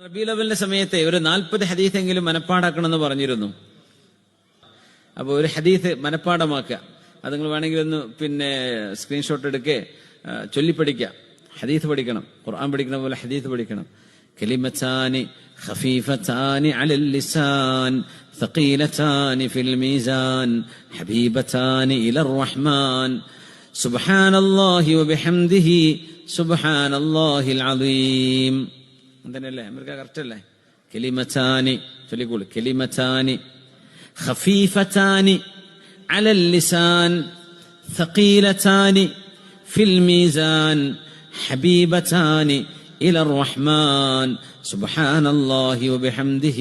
റബി ലവലിന്റെ സമയത്തെ ഒരു നാൽപ്പത് ഹദീസെങ്കിലും മനപ്പാടാക്കണമെന്ന് പറഞ്ഞിരുന്നു അപ്പോൾ ഒരു ഹദീസ് മനപ്പാടമാക്കുക അത് നിങ്ങൾ വേണമെങ്കിൽ ഒന്ന് പിന്നെ സ്ക്രീൻഷോട്ട് എടുക്കേ ചൊല്ലിപ്പടിക്കുക ഹദീസ് പഠിക്കണം ഖുർആൻ പഠിക്കണ പോലെ ഹദീസ് പഠിക്കണം കലിമത്താനി خفيفتان على اللسان ثقيلتان في الميزان حبيبتان إلى الرحمن سبحان الله وبحمده سبحان الله العظيم അങ്ങനെയല്ലേ അമേരിക്ക കറക്റ്റ് അല്ലേ കെലിമത്താനി ചൊല്ലിക്കോളൂ കെലിമത്താനി خفيفتان على اللسان ثقيلتان في الميزان حبيبتان إلى الرحمن سبحان الله وبحمده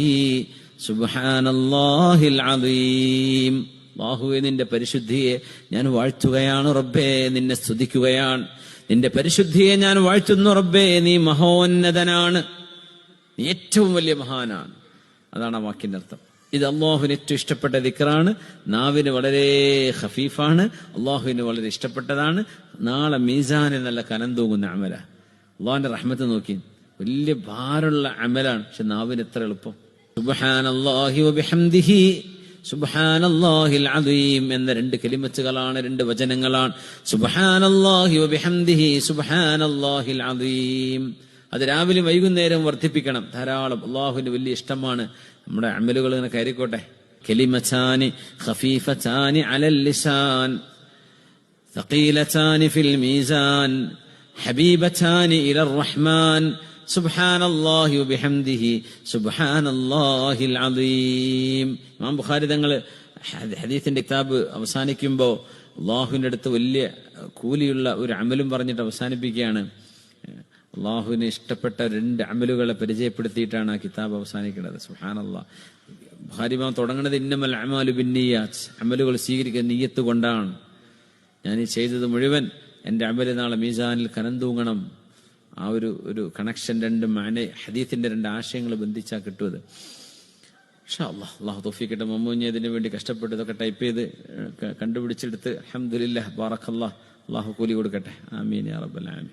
سبحان الله العظيم ബാഹുവെ നിന്റെ പരിശുദ്ധിയെ ഞാൻ വാഴ്ത്തുകയാണ് റബ്ബേ നിന്നെ സ്തുതിക്കുകയാണ്. നിന്റെ പരിശുദ്ധിയെ ഞാൻ വാഴ്ത്തുന്നു റബ്ബേ നീ മഹോന്നതനാണ്. നീ ഏറ്റവും വലിയ മഹാനാണ്. അതാണ് ആ വാക്കിന്റെ അർത്ഥം. ഇത് അള്ളാഹുവിന് ഏറ്റവും ഇഷ്ടപ്പെട്ട ദിക്റാണ്. നാവിന് വളരെ ഹഫീഫാണ് അള്ളാഹുവിന് വളരെ ഇഷ്ടപ്പെട്ടതാണ്. നാളെ മീസാനിൽ നല്ല കനം തൂങ്ങുന്ന അമല. അള്ളാഹിന്റെ റഹ്മത്ത് നോക്കി. വലിയ ഭാരമുള്ള അമലാണ്. പക്ഷെ നാവിന് എത്ര എളുപ്പം. സുബ്ഹാനല്ലാഹി വബിഹംദിഹി സുബ്ഹാനല്ലാഹിൽ അദീം എന്ന രണ്ട് കലിമത്തുകളാണ് രണ്ട് വചനങ്ങളാണ് സുബ്ഹാനല്ലാഹി വബിഹംദിഹി സുബ്ഹാനല്ലാഹിൽ അദീം അത് രാവിലെ വൈകുന്നേരം വർദ്ധിപ്പിക്കണം ധാരാളം അള്ളാഹുവിന് വലിയ ഇഷ്ടമാണ് നമ്മുടെ അമലുകൾ ഇങ്ങനെ കയറിക്കോട്ടെ കലിമച്ചാനി ഖഫീഫച്ചാനി അലൽ ലിസാൻ ثقيلتان في الميزان حبيبتان إلى الرحمن സുബ്ഹാനല്ലാഹി ബിഹംദിഹി സുബ്ഹാനല്ലാഹിൽ അലീം ഇമാം ബുഖാരി തങ്ങൾ ഹദീസിന്റെ കിതാബ് അവസാനിക്കുമ്പോൾ അള്ളാഹുവിന്റെ അടുത്ത് വലിയ കൂലിയുള്ള ഒരു അമലും പറഞ്ഞിട്ട് അവസാനിപ്പിക്കുകയാണ്. അള്ളാഹുവിന് ഇഷ്ടപ്പെട്ട രണ്ട് അമലുകളെ പരിചയപ്പെടുത്തിയിട്ടാണ് ആ കിതാബ് അവസാനിക്കുന്നത്. സുഹാനല്ലാ ഭാര്യമാൻ തുടങ്ങുന്നത് ഇന്നമൽ അമാലു ബിന്നിയാച്ച് അമലുകൾ സ്വീകരിക്കുന്ന നീയത്ത് കൊണ്ടാണ്. ഞാൻ ഈ ചെയ്തത് മുഴുവൻ എന്റെ അമൽ നാളെ മീസാനിൽ കനം തൂങ്ങണം ആ ഒരു ഒരു കണക്ഷൻ രണ്ട് മാനെ ഹദീത്തിന്റെ രണ്ട് ആശയങ്ങൾ ബന്ധിച്ചാ കിട്ടുമത് പക്ഷെ അള്ളാഹ് അള്ളാഹു തോഫിക്കട്ടെ മമ്മൂഞ്ഞി അതിനു വേണ്ടി കഷ്ടപ്പെട്ട് ഇതൊക്കെ ടൈപ്പ് ചെയ്ത് കണ്ടുപിടിച്ചെടുത്ത് അഹമ്മദില്ല ബാറഖല്ലാ അള്ളാഹു കൂലി കൊടുക്കട്ടെ. ആമീൻ യാ റബ്ബൽ ആമീൻ